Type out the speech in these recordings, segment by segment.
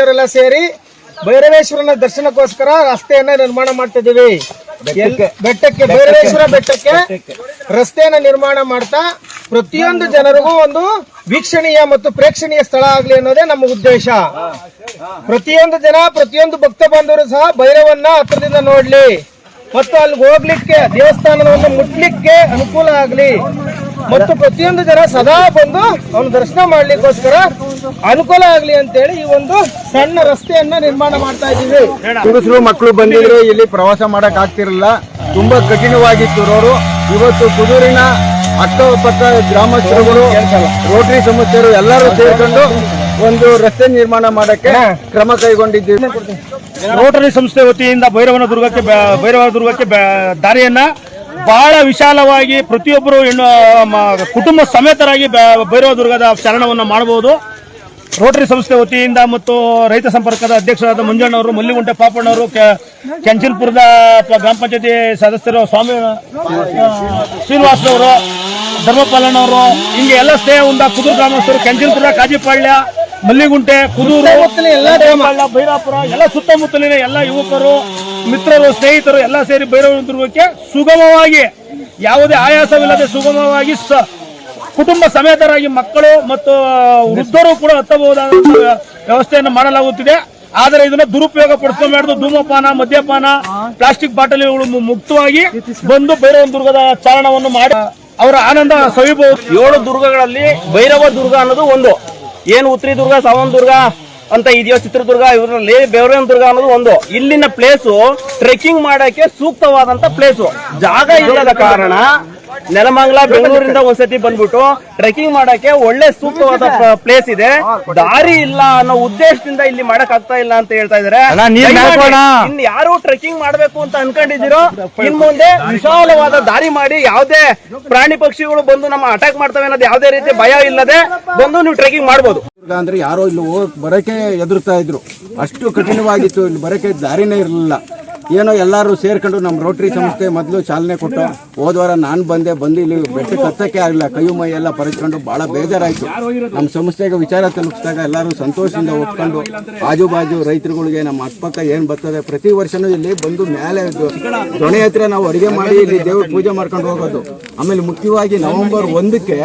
ಇವರೆಲ್ಲ ಸೇರಿ ಭೈರವೇಶ್ವರನ ದರ್ಶನಕ್ಕೋಸ್ಕರ ರಸ್ತೆಯನ್ನ ನಿರ್ಮಾಣ ಮಾಡ್ತಿದ್ದೀವಿ. ಬೆಟ್ಟಕ್ಕೆ. ಭೈರವೇಶ್ವರ ಬೆಟ್ಟಕ್ಕೆ ರಸ್ತೆಯನ್ನ ನಿರ್ಮಾಣ ಮಾಡ್ತಾ ಪ್ರತಿಯೊಂದು ಜನರಿಗೂ ಒಂದು ವೀಕ್ಷಣೀಯ ಮತ್ತು ಪ್ರೇಕ್ಷಣೀಯ ಸ್ಥಳ ಆಗ್ಲಿ ಅನ್ನೋದೇ ನಮ್ಮ ಉದ್ದೇಶ. ಪ್ರತಿಯೊಂದು ಜನ ಪ್ರತಿಯೊಂದು ಭಕ್ತ ಬಾಂಧವರು ಸಹ ಭೈರವನ್ನ ಹತ್ತಿರದಿಂದ ನೋಡ್ಲಿ. ಮತ್ತು ಅಲ್ಲಿ ಹೋಗ್ಲಿಕ್ಕೆ ದೇವಸ್ಥಾನವನ್ನು ಮುಟ್ಲಿಕ್ಕೆ ಅನುಕೂಲ ಆಗ್ಲಿ. ಮತ್ತು ಪ್ರತಿಯೊಂದು ಜನ ಸದಾ ಬಂದು ಅವನ ದರ್ಶನ ಮಾಡ್ಲಿಕ್ಕೋಸ್ಕರ ಅನುಕೂಲ ಆಗ್ಲಿ ಅಂತೇಳಿ ಈ ಒಂದು ಸಣ್ಣ ರಸ್ತೆಯನ್ನ ನಿರ್ಮಾಣ ಮಾಡ್ತಾ ಇದ್ದೀವಿ. ಹುಡುಗರು ಮಕ್ಕಳು ಬಂದಿದ್ರು ಇಲ್ಲಿ ಪ್ರವಾಸ ಮಾಡಕ್ ಆಗ್ತಿರಲಿಲ್ಲ. ತುಂಬಾ ಕಠಿಣವಾಗಿತ್ತು ರೋಡು. ಇವತ್ತು ಕುದೂರಿನ ಅಕ್ಕಪಕ್ಕ ಗ್ರಾಮಸ್ಥರುಗಳು ರೋಟರಿ ಸಂಸ್ಥೆಯರು ಎಲ್ಲರೂ ಸೇರಿಕೊಂಡು ಒಂದು ರಸ್ತೆ ನಿರ್ಮಾಣ ಮಾಡಕ್ಕೆ ಕ್ರಮ ಕೈಗೊಂಡಿದ್ದೀವಿ. ರೋಟರಿ ಸಂಸ್ಥೆ ವತಿಯಿಂದ ಭೈರವನ ದುರ್ಗಕ್ಕೆ ಬ- ಭೈರವ ದುರ್ಗಕ್ಕೆ ಬ- ದಾರಿಯನ್ನ ಬಹಳ ವಿಶಾಲವಾಗಿ ಪ್ರತಿಯೊಬ್ಬರು ಕುಟುಂಬ ಸಮೇತರಾಗಿ ಭೈರವ ದುರ್ಗದ ಶರಣವನ್ನು ಮಾಡಬಹುದು ರೋಟರಿ ಸಂಸ್ಥೆ ವತಿಯಿಂದ ಮತ್ತು ರೈತ ಸಂಪರ್ಕದ ಅಧ್ಯಕ್ಷರಾದ ಮಂಜಣ್ಣವರು ಮಲ್ಲಿಗುಂಟೆ ಪಾಪಣ್ಣವರು ಕೆ- ಕೆಂಚಲ್ಪುರದ ಪ- ಗ್ರಾಮ ಪಂಚಾಯತಿ ಸದಸ್ಯರು ಸ್ವಾಮಿ ಶ್ರೀನಿವಾಸನವರು ಧರ್ಮಪಾಲನವರು ಹಿಂಗೆ ಎಲ್ಲ ಸ್ನೇಹ ಉಂಡ ಕುದೂರು ಗ್ರಾಮಸ್ಥರು ಕೆಂಚಿಲ್ಪುರ ಕಾಜಿಪಾಳ್ಯ ಮಲ್ಲಿಗುಂಟೆ ಕುದೂರು ಎಲ್ಲ ಎಲ್ಲ ಭೈರಾಪುರ ಎಲ್ಲ ಸುತ್ತಮುತ್ತಲಿನ ಎಲ್ಲ ಯುವಕರು ಮಿತ್ರರು ಸ್ನೇಹಿತರು ಎಲ್ಲ ಸೇರಿ ಭೈರವ ದುರ್ಗಕ್ಕೆ ಸುಗಮವಾಗಿ ಯಾವುದೇ ಆಯಾಸವಿಲ್ಲದೆ ಸುಗಮವಾಗಿ ಕುಟುಂಬ ಸಮೇತರಾಗಿ ಮಕ್ಕಳು ಮತ್ತು ವೃದ್ಧರು ಕೂಡ ಹತ್ತಬಹುದಾದ ವ್ಯವಸ್ಥೆಯನ್ನು ಮಾಡಲಾಗುತ್ತಿದೆ. ಆದರೆ ಇದನ್ನ ದುರುಪಯೋಗ ಪಡಿಸ್ಕೊಬಾರ್ದು. ಧೂಮಪಾನ, ಮದ್ಯಪಾನ, ಪ್ಲಾಸ್ಟಿಕ್ ಬಾಟಲಿಗಳು ಮುಕ್ತವಾಗಿ ಬಂದು ಭೈರವ ದುರ್ಗದ ಚಾರಣವನ್ನು ಮಾಡಿ ಅವರ ಆನಂದ ಸವಿಬಹುದು ಏಳು ದುರ್ಗಗಳಲ್ಲಿ ಭೈರವ ದುರ್ಗ ಅನ್ನೋದು ಒಂದು. ಏನು ಉತ್ತರಿ ದುರ್ಗ, ಸಾವನ್ ದುರ್ಗ ಅಂತ ಇದೆಯೋ ಚಿತ್ರದುರ್ಗ ಇವರಲ್ಲಿ ಬೆವರೇನ್ ದುರ್ಗ ಅನ್ನೋದು ಒಂದು. ಇಲ್ಲಿನ ಪ್ಲೇಸು ಟ್ರೆಕ್ಕಿಂಗ್ ಮಾಡಕ್ಕೆ ಸೂಕ್ತವಾದಂತ ಪ್ಲೇಸು ಜಾಗ ಇಲ್ಲದ ಕಾರಣ ನೆಲಮಂಗಲ ಬೆಂಗಳೂರಿಂದ ಒಂದ್ಸತಿ ಬಂದ್ಬಿಟ್ಟು ಟ್ರೆಕಿಂಗ್ ಮಾಡಕ್ಕೆ ಒಳ್ಳೆ ಸೂಕ್ತವಾದ ಪ್ಲೇಸ್ ಇದೆ. ದಾರಿ ಇಲ್ಲ ಅನ್ನೋ ಉದ್ದೇಶದಿಂದ ಇಲ್ಲಿ ಮಾಡಕ್ ಆಗ್ತಾ ಇಲ್ಲ ಅಂತ ಹೇಳ್ತಾ ಇದಾರೆ. ಇನ್ ಯಾರು ಟ್ರೆಕಿಂಗ್ ಮಾಡ್ಬೇಕು ಅಂತ ಅನ್ಕೊಂಡಿದ್ದೀರೋ ಇನ್ ಮುಂದೆ ವಿಶಾಲವಾದ ದಾರಿ ಮಾಡಿ ಯಾವ್ದೇ ಪ್ರಾಣಿ ಪಕ್ಷಿಗಳು ಬಂದು ನಮ್ಮ ಅಟ್ಯಾಕ್ ಮಾಡ್ತವೆ ಅನ್ನೋದು ಯಾವ್ದೇ ರೀತಿ ಭಯ ಇಲ್ಲದೆ ಬಂದು ನೀವು ಟ್ರೆಕ್ಕಿಂಗ್ ಮಾಡ್ಬೋದು. ದುರ್ಗ ಅಂದ್ರೆ ಯಾರೋ ಇಲ್ಲಿ ಹೋಗಕ್ ಬರಕ್ಕೆ ಎದುರ್ತಾ ಇದ್ರು. ಅಷ್ಟು ಕಠಿಣವಾಗಿತ್ತು ಇಲ್ಲಿ ಬರಕ್ಕೆ ದಾರಿನೇ ಇರಲಿಲ್ಲ. ಏನೋ ಎಲ್ಲರೂ ಸೇರ್ಕೊಂಡು ನಮ್ಮ ರೋಟ್ರಿ ಸಂಸ್ಥೆ ಮೊದಲು ಚಾಲನೆ ಕೊಟ್ಟು ಹೋದ ವಾರ ನಾನು ಬಂದೆ, ಬಂದು ಇಲ್ಲಿ ಬೆಟ್ಟಕ್ಕೆ ಹತ್ತಕ್ಕೆ ಆಗಲಿಲ್ಲ. ಕೈಯು ಮೈ ಎಲ್ಲ ಪರಚ್ಕೊಂಡು ಭಾಳ ಬೇಜಾರಾಯಿತು. ನಮ್ಮ ಸಂಸ್ಥೆಗೆ ವಿಚಾರ ತಲುಪಿಸಿದಾಗ ಎಲ್ಲರೂ ಸಂತೋಷದಿಂದ ಒಪ್ಕೊಂಡು ಆಜು ಬಾಜು ರೈತರುಗಳಿಗೆ ನಮ್ಮ ಅಕ್ಕಪಕ್ಕ ಏನು ಬರ್ತದೆ, ಪ್ರತಿ ವರ್ಷನೂ ಇಲ್ಲಿ ಬಂದು ಮೇಲೆ ದೊಣೆ ಹತ್ರ ನಾವು ಅಡುಗೆ ಮಾಡಿ ಇಲ್ಲಿ ದೇವ್ರ ಪೂಜೆ ಮಾಡ್ಕೊಂಡು ಹೋಗೋದು. ಆಮೇಲೆ ಮುಖ್ಯವಾಗಿ ನವೆಂಬರ್ ಒಂದಕ್ಕೆ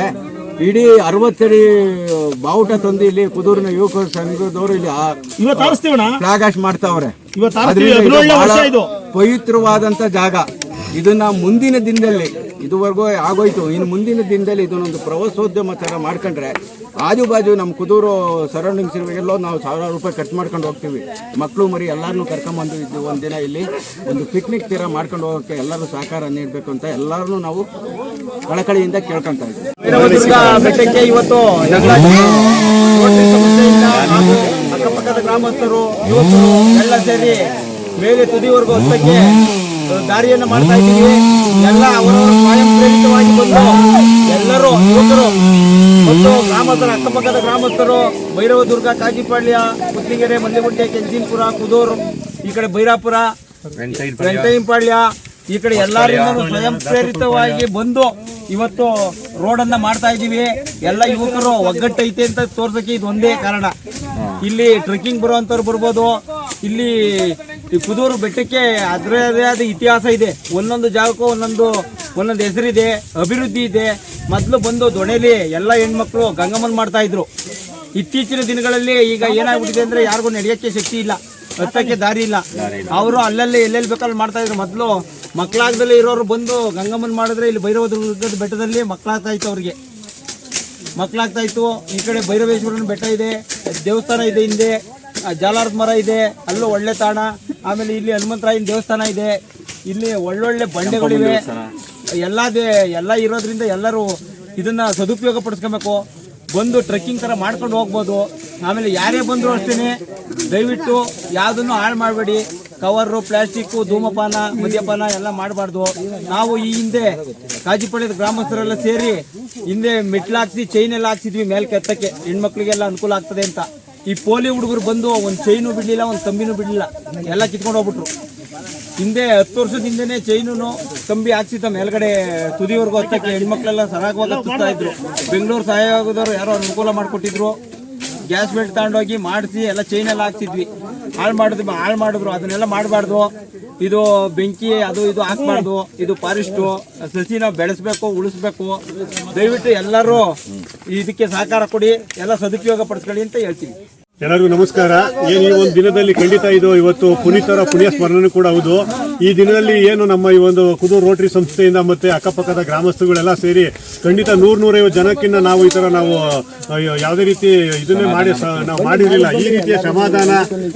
ಇಡೀ ಅರವತ್ತಡಿ ಬಾವುಟ ತಂದು ಇಲ್ಲಿ ಕುದೂರಿನ ಯುವಕ ಸಂಘದವರು ಇಲ್ಲಿ ಇವತ್ತು ಆರಿಸ್ತೀವಣ್ಣ? ಫ್ಲಾಗ್ ಹಾಸ್ಟ್ ಮಾಡ್ತಾವ್ರೆ ಪವಿತ್ರವಾದಂತ ಜಾಗ. ಇದನ್ನ ಮುಂದಿನ ದಿನದಲ್ಲಿ ಇದುವರೆಗೂ ಆಗೋಯ್ತು. ಇನ್ನು ಮುಂದಿನ ದಿನದಲ್ಲಿ ಇದನ್ನೊಂದು ಪ್ರವಾಸೋದ್ಯಮ ಥರ ಮಾಡ್ಕೊಂಡ್ರೆ ಆಜು ಬಾಜು ನಮ್ಮ ಕುದೂರು ಸರೌಂಡಿಂಗ್ಸ್ ಎಲ್ಲೋ ನಾವು ಸಾವಿರಾರು ರೂಪಾಯಿ ಖರ್ಚು ಮಾಡ್ಕೊಂಡು ಹೋಗ್ತೀವಿ. ಮಕ್ಕಳು ಮರಿ ಎಲ್ಲರನ್ನೂ ಕರ್ಕೊಂಬಂದು ಇದು ಒಂದಿನ ಇಲ್ಲಿ ಒಂದು ಪಿಕ್ನಿಕ್ ತೀರ ಮಾಡ್ಕೊಂಡು ಹೋಗೋಕ್ಕೆ ಎಲ್ಲರೂ ಸಹಕಾರ ನೀಡಬೇಕು ಅಂತ ಎಲ್ಲರನ್ನೂ ನಾವು ಕಳಕಳಿಯಿಂದ ಕೇಳ್ಕೊಂತ ಇದ್ದೀವಿ. ಇವತ್ತು ಅಕ್ಕಪಕ್ಕದ ಗ್ರಾಮಸ್ಥರು ಎಲ್ಲ ಸೇರಿ ಮೇಲೆ ತುದಿವರೆಗೂ ದಾರಿಯನ್ನು ಮಾಡ್ತಾ ಇದ್ದೀವಿ. ಎಲ್ಲ ಅವರವರ ಸ್ವಯಂ ಪ್ರೇರಿತವಾಗಿ ಬಂದು ಎಲ್ಲರೂ ಯುವಕರು ಮತ್ತು ಗ್ರಾಮಸ್ಥರ ಅಕ್ಕಪಕ್ಕದ ಗ್ರಾಮಸ್ಥರು ಭೈರವದುರ್ಗ ಕಾಜಿಪಾಳ್ಯ ಕುತ್ತಿಗೆರೆ ಮಲ್ಲಿಗುಂಟೆ ಕೆಂಜಿನ್ಪುರ ಕುದೂರು ಈ ಕಡೆ ಭೈರಾಪುರ ವೆಂಕಟಯ್ಯಪಾಳ್ಯ ಈ ಕಡೆ ಎಲ್ಲರಿಂದ ಸ್ವಯಂ ಪ್ರೇರಿತವಾಗಿ ಬಂದು ಇವತ್ತು ರೋಡನ್ನ ಮಾಡ್ತಾ ಇದೀವಿ ಎಲ್ಲ ಯುವಕರು ಒಗ್ಗಟ್ಟೈತೆ ಅಂತ ತೋರ್ಸಕ್ಕೆ ಇದು ಒಂದೇ ಕಾರಣ. ಇಲ್ಲಿ ಟ್ರೆಕ್ಕಿಂಗ್ ಬರುವಂತವ್ರು ಬರ್ಬೋದು. ಇಲ್ಲಿ ಈ ಕುದೂರು ಬೆಟ್ಟಕ್ಕೆ ಅದರದೇ ಆದ ಇತಿಹಾಸ ಇದೆ. ಒಂದೊಂದು ಜಾಗಕ್ಕೂ ಒಂದೊಂದು ಒಂದೊಂದು ಹೆಸರಿದೆ ಅಭಿವೃದ್ಧಿ ಇದೆ. ಮೊದಲು ಬಂದು ದೊಣೆಲಿ ಎಲ್ಲ ಹೆಣ್ಮಕ್ಳು ಗಂಗಮ್ಮನ್ ಮಾಡ್ತಾ ಇದ್ರು. ಇತ್ತೀಚಿನ ದಿನಗಳಲ್ಲಿ ಈಗ ಏನಾಗ್ಬಿಟ್ಟಿದೆ ಅಂದ್ರೆ ಯಾರಿಗೂ ನಡೆಯಕ್ಕೆ ಶಕ್ತಿ ಇಲ್ಲ. ಹತ್ತಕ್ಕೆ ದಾರಿ ಇಲ್ಲ. ಅವರು ಅಲ್ಲಲ್ಲಿ ಎಲ್ಲೆಲ್ಲಿ ಬೇಕಾದ್ರೆ ಮಾಡ್ತಾ ಇದ್ರು. ಮೊದಲು ಮಕ್ಕಳಾಗದಲ್ಲಿ ಇರೋರು ಬಂದು ಗಂಗಮ್ಮನ ಮಾಡಿದ್ರೆ ಇಲ್ಲಿ ಭೈರವ ದುರ್ಗದ ಬೆಟ್ಟದಲ್ಲಿ ಮಕ್ಕಳಾಗ್ತಾ ಇತ್ತು ಅವ್ರಿಗೆ. ಮಕ್ಕಳಾಗ್ತಾ ಇತ್ತು ಈ ಕಡೆ ಭೈರವೇಶ್ವರನ ಬೆಟ್ಟ ಇದೆ, ದೇವಸ್ಥಾನ ಇದೆ ಹಿಂದೆ ಜಾಲಾರದ ಮರ ಇದೆ, ಅಲ್ಲೂ ಒಳ್ಳೆ ತಾಣ, ಆಮೇಲೆ ಇಲ್ಲಿ ಹನುಮಂತರಾಯನ ದೇವಸ್ಥಾನ ಇದೆ, ಇಲ್ಲಿ ಒಳ್ಳೊಳ್ಳೆ ಬಂಡೆಗಳಿವೆ. ಎಲ್ಲ ಎಲ್ಲ ಇರೋದ್ರಿಂದ ಎಲ್ಲರೂ ಇದನ್ನ ಸದುಪಯೋಗ ಪಡಿಸ್ಕೊಬೇಕು. ಬಂದು ಟ್ರೆಕ್ಕಿಂಗ್ ಥರ ಮಾಡ್ಕೊಂಡು ಹೋಗ್ಬೋದು. ಆಮೇಲೆ ಯಾರೇ ಬಂದರೂ ಅಷ್ಟೇ ದಯವಿಟ್ಟು ಯಾವುದನ್ನು ಹಾಳು ಮಾಡಬೇಡಿ. ಕವರು ಪ್ಲಾಸ್ಟಿಕ್ಕು ಧೂಮಪಾನ, ಮದ್ಯಪಾನ ಎಲ್ಲ ಮಾಡಬಾರ್ದು. ನಾವು ಈ ಹಿಂದೆ ಕಾಜಿಪಾಳ್ಯದ ಗ್ರಾಮಸ್ಥರೆಲ್ಲ ಸೇರಿ ಹಿಂದೆ ಮೆಟ್ಲಾಕ್ಸಿ ಚೈನ್ ಎಲ್ಲ ಹಾಕ್ಸಿದ್ವಿ ಮೇಲೆ ಕೆತ್ತಕ್ಕೆ ಹೆಣ್ಮಕ್ಳಿಗೆಲ್ಲ ಅನುಕೂಲ ಆಗ್ತದೆ ಅಂತ. ಈ ಪೋಲಿ ಹುಡುಗರು ಬಂದು ಒಂದು ಚೈನು ಬಿಡಲಿಲ್ಲ, ಒಂದು ಕಂಬಿನೂ ಬಿಡಲಿಲ್ಲ. ಎಲ್ಲ ಕಿತ್ಕೊಂಡು ಹೋಗ್ಬಿಟ್ರು. ಹಿಂದೆ ಹತ್ತು ವರ್ಷದ ಹಿಂದೆನೆ ಚೈನು ತಂಬಿ ಹಾಕ್ಸಿದ್ದ ಮೇಲ್ಗಡೆ ತುದಿವರೆಗೂ ಹತ್ತಕ್ಕೆ ಹೆಣ್ಮಕ್ಳೆಲ್ಲ ಸರಾಗವಾಗಿ ಹತ್ತುತ್ತಾ ಇದ್ರು. ಬೆಂಗಳೂರು ಆಗೋದವ್ರು ಯಾರೋ ಅನುಕೂಲ ಮಾಡಿಕೊಟ್ಟಿದ್ರು. ಗ್ಯಾಸ್ ಬೆಲ್ಟ್ ತಗೊಂಡೋಗಿ ಮಾಡಿಸಿ ಎಲ್ಲ ಚೈನ್ ಎಲ್ಲ ಹಾಕ್ಸಿದ್ವಿ. ಹಾಳು ಮಾಡಿದ್ರು ಹಾಳು ಮಾಡಿದ್ರು, ಅದನ್ನೆಲ್ಲ ಮಾಡಬಾರ್ದು. ಇದು ಬೆಂಕಿ, ಅದು ಇದು ಹಾಕ್ಬಾರ್ದು. ಇದು ಫಾರೆಸ್ಟು. ಸಸಿನ ಬೆಳೆಸ್ಬೇಕು, ಉಳಿಸ್ಬೇಕು. ದಯವಿಟ್ಟು ಎಲ್ಲರೂ ಇದಕ್ಕೆ ಸಹಕಾರ ಕೊಡಿ, ಎಲ್ಲ ಸದುಪಯೋಗ ಪಡಿಸ್ಕೊಳ್ಳಿ ಅಂತ ಹೇಳ್ತೀನಿ. ಎಲ್ಲರಿಗೂ ನಮಸ್ಕಾರ. ಏನು ಈ ಒಂದು ದಿನದಲ್ಲಿ ಖಂಡಿತ ಇದು ಇವತ್ತು ಪುನೀತರ ಪುಣ್ಯ ಸ್ಮರಣೆ ಕೂಡ ಹೌದು. ಈ ದಿನದಲ್ಲಿ ಏನು ನಮ್ಮ ಈ ಒಂದು ಕುದೂರು ರೋಟರಿ ಸಂಸ್ಥೆಯಿಂದ ಮತ್ತೆ ಅಕ್ಕಪಕ್ಕದ ಗ್ರಾಮಸ್ಥರುಗಳೆಲ್ಲ ಸೇರಿ ಖಂಡಿತ ನೂರ್ ನೂರೈವತ್ತು ಜನಕ್ಕಿಂತ ನಾವು ಈ ತರ ನಾವು ಯಾವುದೇ ರೀತಿ ಇದನ್ನೇ ಮಾಡಿ ನಾವು ಮಾಡಿರಲಿಲ್ಲ. ಈ ರೀತಿಯ ಸಮಾಧಾನ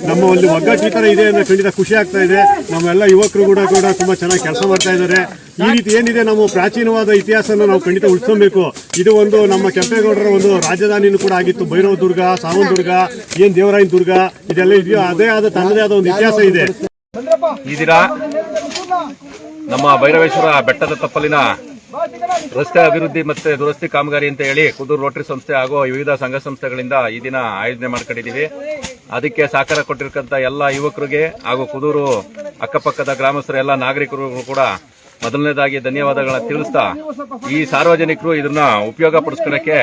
ನಮ್ಮ ಒಂದು ಒಗ್ಗಟ್ಟು ತರ ಇದೆ ಅಂದ್ರೆ ಖಂಡಿತ ಖುಷಿ ಆಗ್ತಾ ಇದೆ. ನಮ್ಮೆಲ್ಲ ಯುವಕರು ಕೂಡ ಕೂಡ ತುಂಬಾ ಚೆನ್ನಾಗಿ ಕೆಲಸ ಮಾಡ್ತಾ ಇದ್ದಾರೆ. ಈ ರೀತಿ ಏನಿದೆ ನಾವು ಪ್ರಾಚೀನವಾದ ಇತಿಹಾಸನ ನಾವು ಖಂಡಿತ ಉಳಿಸ್ಕೊಬೇಕು. ಇದು ಒಂದು ನಮ್ಮ ಕೆಂಪೇಗೌಡರ ಒಂದು ರಾಜಧಾನಿನೂ ಕೂಡ ಆಗಿತ್ತು. ಭೈರವ ದುರ್ಗ ಸಾವನ್ ದುರ್ಗ, ಏನ್ ದೇವರಾಯನ ದುರ್ಗ, ಇದೆಲ್ಲ ಇದೆಯೋ ಅದೇ ಆದ ತನ್ನದೇ ಆದ ಒಂದು ಇತಿಹಾಸ ಇದೆ. ಈ ದಿನ ನಮ್ಮ ಭೈರವೇಶ್ವರ ಬೆಟ್ಟದ ತಪ್ಪಲಿನ ರಸ್ತೆ ಅಭಿವೃದ್ಧಿ ಮತ್ತೆ ದುರಸ್ತಿ ಕಾಮಗಾರಿ ಅಂತ ಹೇಳಿ ಕುದೂರು ರೋಟರಿ ಸಂಸ್ಥೆ ಹಾಗೂ ವಿವಿಧ ಸಂಘ ಸಂಸ್ಥೆಗಳಿಂದ ಈ ದಿನ ಆಯೋಜನೆ ಮಾಡ್ಕೊಂಡಿದ್ದೀವಿ. ಅದಕ್ಕೆ ಸಹಕಾರ ಕೊಟ್ಟಿರ್ತಕ್ಕಂಥ ಎಲ್ಲ ಯುವಕರಿಗೆ ಹಾಗೂ ಕುದೂರು ಅಕ್ಕಪಕ್ಕದ ಗ್ರಾಮಸ್ಥರ ಎಲ್ಲ ನಾಗರಿಕರು ಕೂಡ ಮೊದಲನೇದಾಗಿ ಧನ್ಯವಾದಗಳನ್ನ ತಿಳಿಸ್ತಾ, ಈ ಸಾರ್ವಜನಿಕರು ಇದನ್ನ ಉಪಯೋಗ ಪಡಿಸ್ಕೊಳಕ್ಕೆ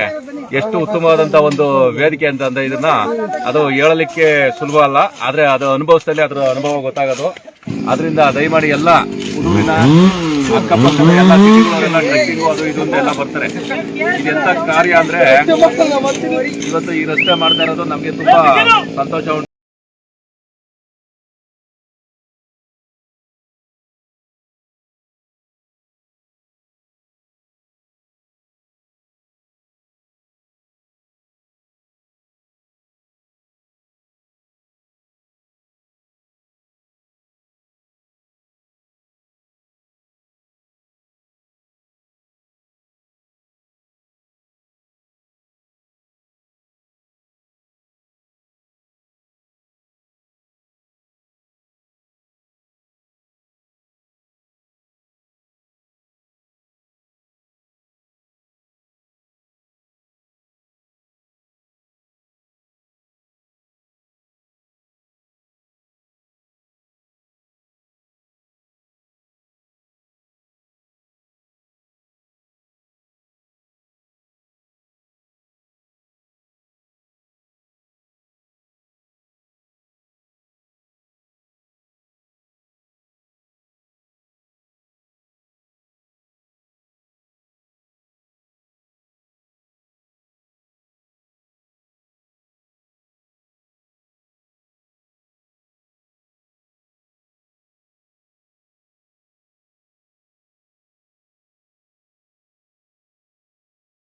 ಎಷ್ಟು ಉತ್ತಮವಾದಂತ ಒಂದು ವೇದಿಕೆ ಅಂತ ಅಂದ್ರೆ ಇದನ್ನ ಅದು ಹೇಳಲಿಕ್ಕೆ ಸುಲಭ ಅಲ್ಲ, ಆದ್ರೆ ಅದು ಅನುಭವಿಸಿದಲ್ಲಿ ಅದರ ಅನುಭವ ಗೊತ್ತಾಗೋದು. ಅದರಿಂದ ದಯಮಾಡಿ ಎಲ್ಲ ಹುಡುಗಿನ ಅಕ್ಕಪಕ್ಕದ ಎಲ್ಲ ಬರ್ತಾರೆ. ಇದೆಂತ ಕಾರ್ಯ ಅಂದ್ರೆ ಇವತ್ತು ಈ ರಸ್ತೆ ಮಾಡ್ತಾ ಇರೋದು ನಮಗೆ ತುಂಬಾ ಸಂತೋಷ